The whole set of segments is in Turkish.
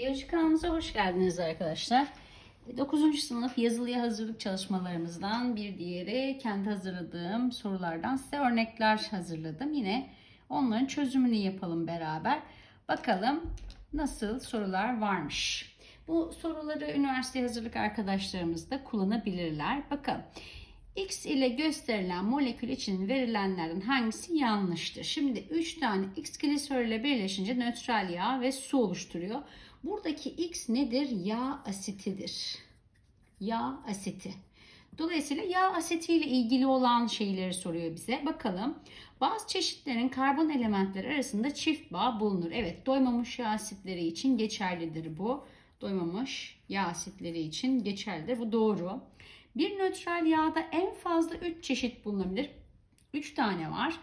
Biyoloji kanalımıza hoş geldiniz arkadaşlar. 9. sınıf yazılıya hazırlık çalışmalarımızdan bir diğeri kendi hazırladığım sorulardan size örnekler hazırladım. Yine onların çözümünü yapalım beraber. Bakalım nasıl sorular varmış. Bu soruları üniversite hazırlık arkadaşlarımız da kullanabilirler. Bakalım. X ile gösterilen molekül için verilenlerden hangisi yanlıştır? Şimdi 3 tane X gliserol ile birleşince nötral yağ ve su oluşturuyor. Buradaki X nedir? Yağ asitidir. Yağ asiti. Dolayısıyla yağ asiti ile ilgili olan şeyleri soruyor bize. Bakalım. Bazı çeşitlerin karbon elementleri arasında çift bağ bulunur. Evet, doymamış yağ asitleri için geçerlidir bu. Doymamış yağ asitleri için geçerlidir. Bu doğru. Bir nötral yağda en fazla 3 çeşit bulunabilir. 3 tane var.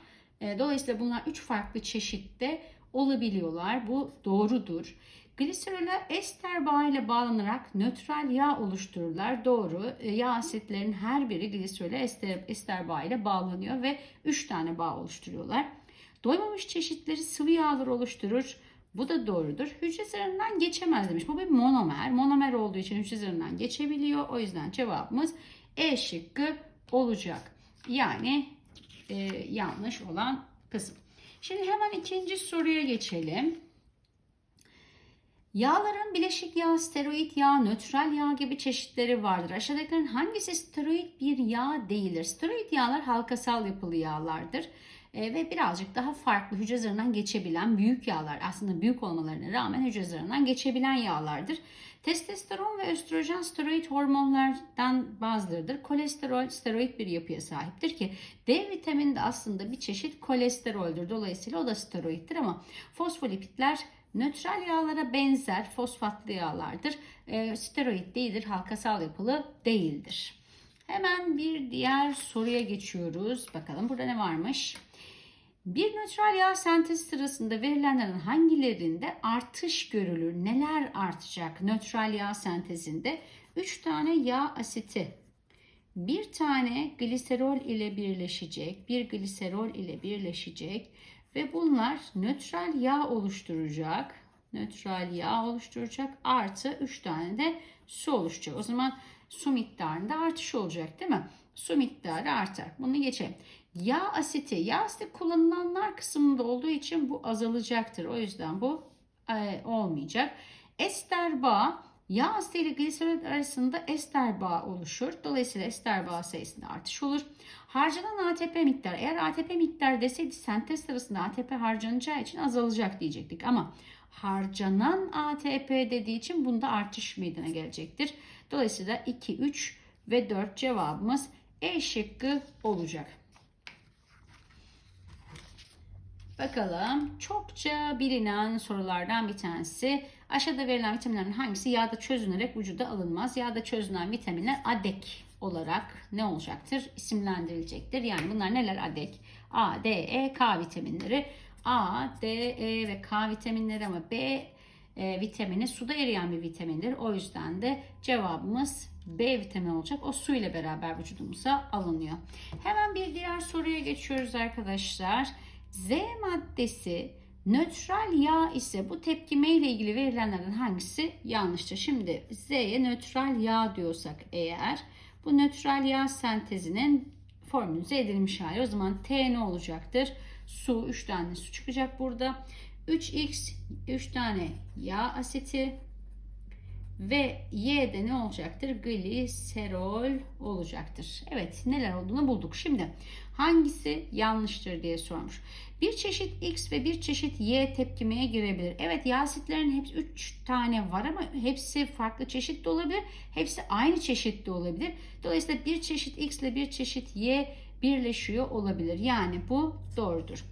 E, Dolayısıyla bunlar 3 farklı çeşitte olabiliyorlar. Bu doğrudur. Gliserola ester bağı ile bağlanarak nötral yağ oluştururlar. Doğru. E, Yağ asitlerin her biri gliserola ester, ester bağı ile bağlanıyor ve 3 tane bağ oluşturuyorlar. Doymamış çeşitleri sıvı yağlar oluşturur. Bu da doğrudur. Hücre zarından geçemez demiş. Bu bir monomer. Monomer olduğu için hücre zarından geçebiliyor. O yüzden cevabımız E şıkkı olacak. Yani e, yanlış olan kısım. Şimdi hemen ikinci soruya geçelim. Yağların bileşik yağ, steroid yağ, nötral yağ gibi çeşitleri vardır. Aşağıdakilerin hangisi steroid bir yağ değildir? Steroid yağlar halkasal yapılı yağlardır. E, ve birazcık daha farklı hücre zarından geçebilen büyük yağlar. Aslında büyük olmalarına rağmen hücre zarından geçebilen yağlardır. Testosteron ve östrojen steroid hormonlardan bazılarıdır. Kolesterol steroid bir yapıya sahiptir ki D vitamini de aslında bir çeşit kolesteroldür. Dolayısıyla o da steroiddir ama fosfolipitler nötral yağlara benzer fosfatlı yağlardır. E, steroid değildir, halkasal yapılı değildir. Hemen bir diğer soruya geçiyoruz. Bakalım burada ne varmış? Bir nötral yağ sentezi sırasında verilenlerin hangilerinde artış görülür? Neler artacak nötral yağ sentezinde? 3 tane yağ asiti, bir tane gliserol ile birleşecek, bir gliserol ile birleşecek ve bunlar nötral yağ oluşturacak. Nötral yağ oluşturacak artı 3 tane de su oluşacak. O zaman su miktarında artış olacak değil mi? Su miktarı artar. Bunu geçelim. Yağ asiti. Yağ asiti kullanılanlar kısmında olduğu için bu azalacaktır. O yüzden bu e, olmayacak. Ester bağı yağ asiti ile gliserol arasında ester bağı oluşur. Dolayısıyla ester bağı sayısında artış olur. Harcanan ATP miktarı. Eğer ATP miktarı deseydi sentez sırasında ATP harcanacağı için azalacak diyecektik. Ama harcanan ATP dediği için bunda artış meydana gelecektir. Dolayısıyla 2, 3 ve 4 cevabımız E şıkkı olacak. Bakalım çokça bilinen sorulardan bir tanesi. Aşağıda verilen vitaminlerin hangisi yağda çözünerek vücuda alınmaz? Yağda çözünen vitaminler ADEK olarak ne olacaktır? İsimlendirilecektir. Yani bunlar neler ADEK? A, D, E, K vitaminleri. A, D, E ve K vitaminleri ama B e, vitamini suda eriyen bir vitamindir. O yüzden de cevabımız B vitamini olacak. O su ile beraber vücudumuza alınıyor. Hemen bir diğer soruya geçiyoruz arkadaşlar. Z maddesi nötral yağ ise bu tepkime ile ilgili verilenlerden hangisi yanlıştır? Şimdi Z'ye nötral yağ diyorsak eğer bu nötral yağ sentezinin formülize edilmiş hali. O zaman T ne olacaktır? Su 3 tane su çıkacak burada. 3x 3 tane yağ asiti ve Y'de ne olacaktır? Gliserol olacaktır. Evet neler olduğunu bulduk. Şimdi hangisi yanlıştır diye sormuş. Bir çeşit X ve bir çeşit Y tepkimeye girebilir. Evet yağ asitlerin hepsi 3 tane var ama hepsi farklı çeşit de olabilir. Hepsi aynı çeşit de olabilir. Dolayısıyla bir çeşit X ile bir çeşit Y birleşiyor olabilir. Yani bu doğrudur.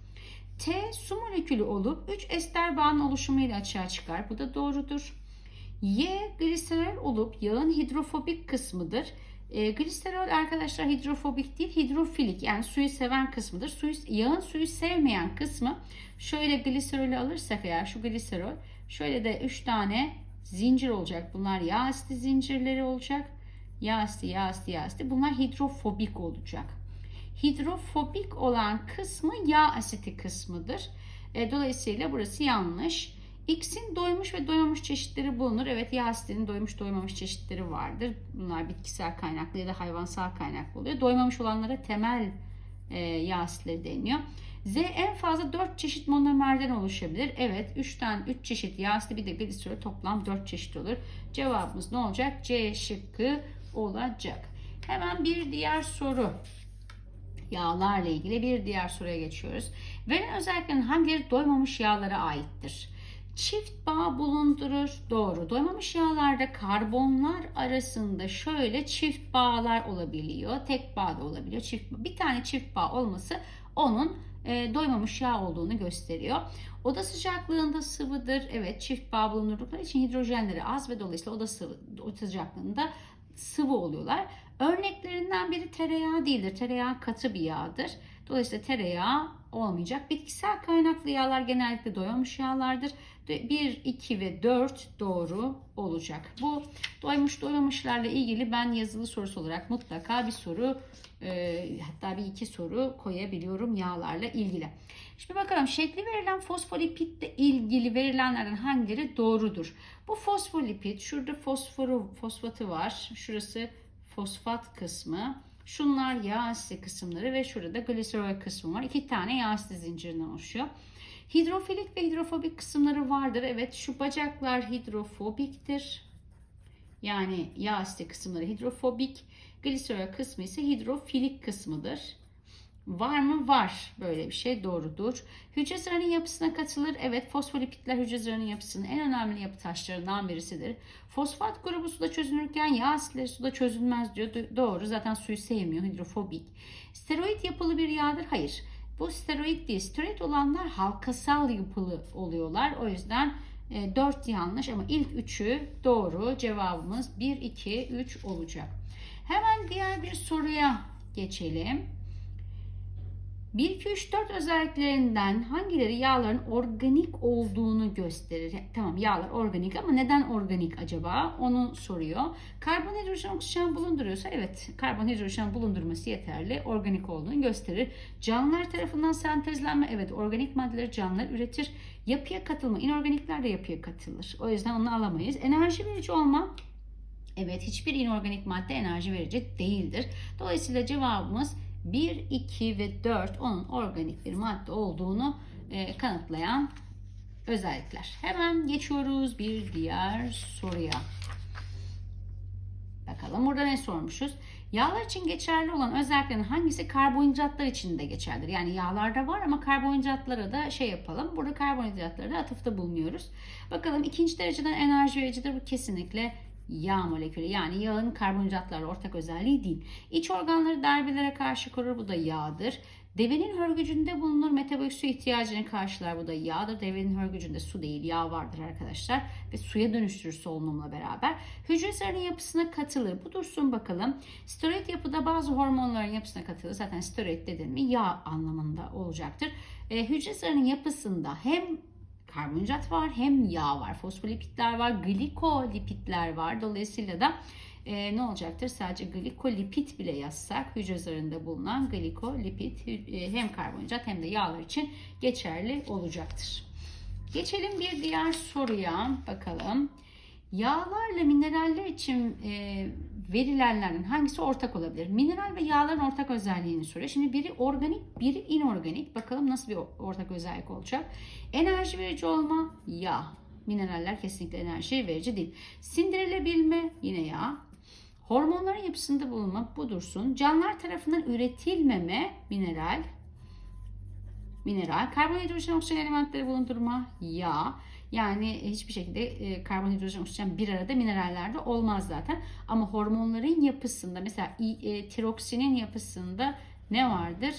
T su molekülü olup 3 ester bağının oluşumuyla açığa çıkar. Bu da doğrudur. Y gliserol olup yağın hidrofobik kısmıdır. E, gliserol arkadaşlar hidrofobik değil hidrofilik yani suyu seven kısmıdır. Suyu, yağın suyu sevmeyen kısmı şöyle gliserolü alırsak eğer şu gliserol şöyle de 3 tane zincir olacak. Bunlar yağ asidi zincirleri olacak. Yağ asidi, yağ asidi, yağ asidi. Bunlar hidrofobik olacak. Hidrofobik olan kısmı yağ asiti kısmıdır. E, dolayısıyla burası yanlış. X'in doymuş ve doymamış çeşitleri bulunur. Evet yağ asitinin doymuş doymamış çeşitleri vardır. Bunlar bitkisel kaynaklı ya da hayvansal kaynaklı oluyor. Doymamış olanlara temel e, yağ asitleri deniyor. Z en fazla 4 çeşit monomerden oluşabilir. Evet 3 tane 3 çeşit asidi bir de gliserol toplam 4 çeşit olur. Cevabımız ne olacak? C şıkkı olacak. Hemen bir diğer soru. Yağlarla ilgili bir diğer soruya geçiyoruz. Verilen özelliklerin hangileri doymamış yağlara aittir? Çift bağ bulundurur. Doğru. Doymamış yağlarda karbonlar arasında şöyle çift bağlar olabiliyor. Tek bağ da olabiliyor. Çift. Bir tane çift bağ olması onun e, doymamış yağ olduğunu gösteriyor. Oda sıcaklığında sıvıdır. Evet çift bağ bulundurdukları için hidrojenleri az ve dolayısıyla oda, sıvı, oda sıcaklığında sıvı oluyorlar. Örneklerinden biri tereyağı değildir. Tereyağı katı bir yağdır. Dolayısıyla tereyağı olmayacak. Bitkisel kaynaklı yağlar genellikle doymamış yağlardır. 1, 2 ve 4 doğru olacak. Bu doymuş doymamışlarla ilgili ben yazılı sorusu olarak mutlaka bir soru e, hatta bir iki soru koyabiliyorum yağlarla ilgili. Şimdi bakalım şekli verilen fosfolipitle ilgili verilenlerden hangileri doğrudur? Bu fosfolipid şurada fosforu fosfatı var. Şurası fosfat kısmı. Şunlar yağ asidi kısımları ve şurada gliserol kısmı var. İki tane yağ asidi zincirinden oluşuyor. Hidrofilik ve hidrofobik kısımları vardır. Evet şu bacaklar hidrofobiktir. Yani yağ asidi kısımları hidrofobik. Gliserol kısmı ise hidrofilik kısmıdır. Var mı? Var. Böyle bir şey doğrudur. Hücre zarının yapısına katılır. Evet fosfolipitler hücre zarının yapısının en önemli yapı taşlarından birisidir. Fosfat grubu suda çözünürken yağ asitleri suda çözülmez diyor. Doğru. Zaten suyu sevmiyor. Hidrofobik. Steroid yapılı bir yağdır. Hayır. Bu steroid değil. Steroid olanlar halkasal yapılı oluyorlar. O yüzden e, 4 yanlış ama ilk 3'ü doğru. Cevabımız 1, 2, 3 olacak. Hemen diğer bir soruya geçelim. 1, 2, 3, 4 özelliklerinden hangileri yağların organik olduğunu gösterir? Tamam yağlar organik ama neden organik acaba? Onu soruyor. Karbon, hidrojen, oksijen bulunduruyorsa evet karbon, hidrojen bulundurması yeterli. Organik olduğunu gösterir. Canlılar tarafından sentezlenme evet organik maddeleri canlılar üretir. Yapıya katılma inorganikler de yapıya katılır. O yüzden onu alamayız. Enerji verici olma Evet hiçbir inorganik madde enerji verici değildir. Dolayısıyla cevabımız 1, 2 ve 4 onun organik bir madde olduğunu e, kanıtlayan özellikler. Hemen geçiyoruz bir diğer soruya. Bakalım burada ne sormuşuz? Yağlar için geçerli olan özelliklerin hangisi karbonhidratlar için de geçerlidir? Yani yağlarda var ama karbonhidratlara da şey yapalım. Burada karbonhidratlara da atıfta bulunuyoruz. Bakalım ikinci dereceden enerji vericidir. Bu kesinlikle yağ molekülü yani yağın karbonhidratlarla ortak özelliği değil. İç organları darbelere karşı korur bu da yağdır. Devenin hörgücünde bulunur metabolik su ihtiyacını karşılar bu da yağdır. Devenin hörgücünde su değil yağ vardır arkadaşlar ve suya dönüştürür solunumla beraber. Hücre zarının yapısına katılır. Bu dursun bakalım. Steroid yapıda bazı hormonların yapısına katılır. Zaten steroid dedin mi yağ anlamında olacaktır. E, hücre zarının yapısında hem karbonhidrat var hem yağ var. Fosfolipitler var, glikolipitler var. Dolayısıyla da e, ne olacaktır? Sadece glikolipit bile yazsak hücre zarında bulunan glikolipit e, hem karbonhidrat hem de yağlar için geçerli olacaktır. Geçelim bir diğer soruya bakalım. Yağlarla mineraller için e, verilenlerden hangisi ortak olabilir? Mineral ve yağların ortak özelliğini soruyor. Şimdi biri organik, biri inorganik. Bakalım nasıl bir ortak özellik olacak? Enerji verici olma, yağ. Mineraller kesinlikle enerji verici değil. Sindirilebilme yine yağ. Hormonların yapısında bulunma bu dursun. Canlılar tarafından üretilmeme mineral. Mineral. Karbonhidrojen oksijen elementleri bulundurma yağ. Yani hiçbir şekilde e, karbonhidrojen, oksijen bir arada minerallerde olmaz zaten. Ama hormonların yapısında mesela e, tiroksinin yapısında ne vardır?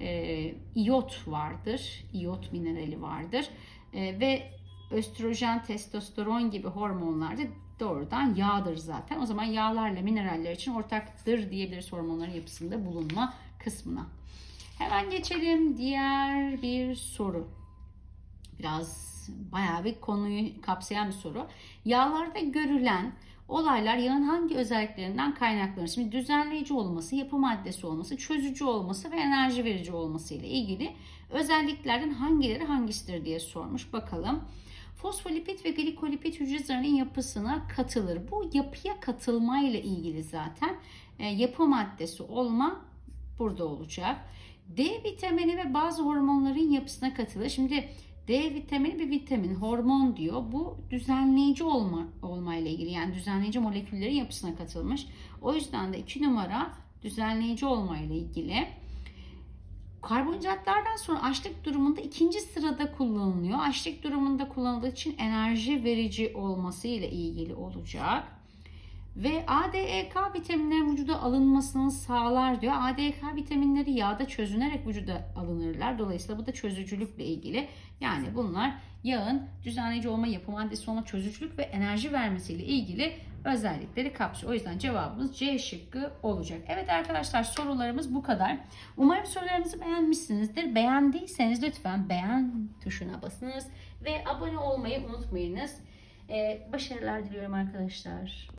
E, iyot vardır. İyot minerali vardır. E, ve östrojen, testosteron gibi hormonlarda doğrudan yağdır zaten. O zaman yağlarla mineraller için ortaktır diyebiliriz hormonların yapısında bulunma kısmına. Hemen geçelim diğer bir soru. Biraz bayağı bir konuyu kapsayan bir soru. Yağlarda görülen olaylar yağın hangi özelliklerinden kaynaklanır? Şimdi düzenleyici olması, yapı maddesi olması, çözücü olması ve enerji verici olması ile ilgili özelliklerden hangileri hangisidir diye sormuş. Bakalım. Fosfolipid ve glikolipid hücre yapısına katılır. Bu yapıya katılmayla ilgili zaten e, yapı maddesi olma burada olacak. D vitamini ve bazı hormonların yapısına katılır. Şimdi D vitamini bir vitamin, hormon diyor. Bu düzenleyici olma olmayla ilgili yani düzenleyici moleküllerin yapısına katılmış. O yüzden de 2 numara düzenleyici olmayla ilgili. Karbonhidratlardan sonra açlık durumunda ikinci sırada kullanılıyor. Açlık durumunda kullanıldığı için enerji verici olması ile ilgili olacak. Ve ADEK vitaminlerin vücuda alınmasını sağlar diyor. ADEK vitaminleri yağda çözünerek vücuda alınırlar. Dolayısıyla bu da çözücülükle ilgili. Yani bunlar yağın düzenleyici olma, yapı maddesi olma, çözücülük ve enerji vermesiyle ilgili özellikleri kapsıyor. O yüzden cevabımız C şıkkı olacak. Evet arkadaşlar sorularımız bu kadar. Umarım sorularımızı beğenmişsinizdir. Beğendiyseniz lütfen beğen tuşuna basınız ve abone olmayı unutmayınız. Ee, başarılar diliyorum arkadaşlar.